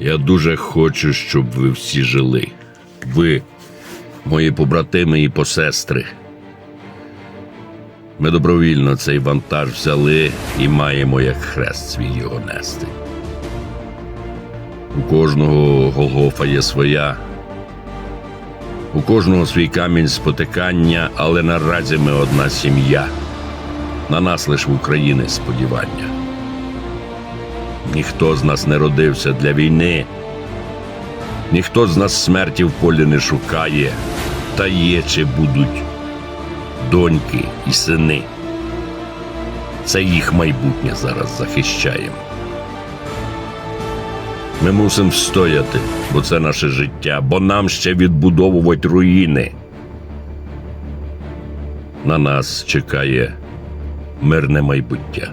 Я дуже хочу, щоб ви всі жили. Ви, мої побратими і посестри. Ми добровільно цей вантаж взяли і маємо як хрест свій його нести. У кожного Голгофа є своя, у кожного свій камінь спотикання, але наразі ми одна сім'я. На нас лиш в України сподівання. Ніхто з нас не родився для війни, ніхто з нас смерті в полі не шукає, та є чи будуть доньки і сини. Це їх майбутнє зараз захищаємо. Ми мусимо встояти, бо це наше життя, бо нам ще відбудовувати руїни. На нас чекає мирне майбуття.